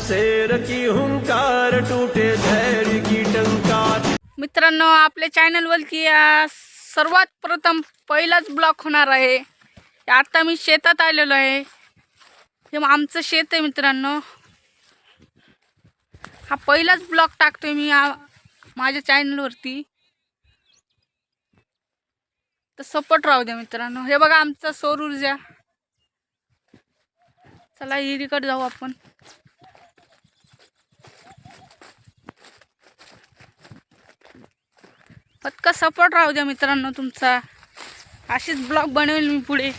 शेर की हुंकार टूटे धैर्य की टंकार। मित्रांनो आपल्या चॅनलवरती वरती सर्वात प्रथम पहिलाच ब्लॉक होणार आहे. आता मी शेतात आलेलो आहे. हे आमचं शेत आहे मित्रांनो. हा पहिलाच ब्लॉक टाकतोय मी माझ्या चॅनलवरती तर सपोर्ट राहू द्या मित्रांनो. हे बघा आमचा सौर ऊर्जा. चला इरीकडे जाऊ आपण. पक्का सपोर्ट राहू द्या मित्रांनो तुमचा. अशीच ब्लॉग बनवेल मी पुढे.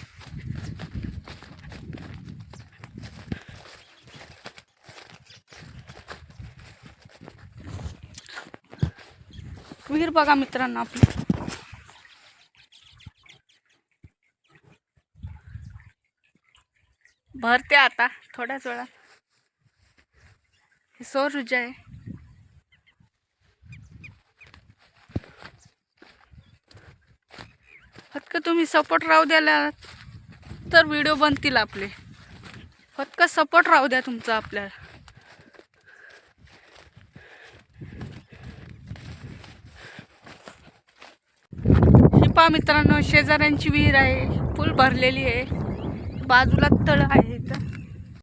विहीर बघा मित्रांनो आपली. भरते आता थोड्याच वेळात. हे सौर ऊर्जा आहे. फक्त तुम्ही सपोर्ट राहू द्याला तर व्हिडिओ बनतील आपले. फक्त सपोर्ट राहू द्या तुमचा आपल्याला. ही पहा मित्रांनो शेजाऱ्यांची विहीर आहे. फुल भरलेली आहे. बाजूला तळ आहे इथं.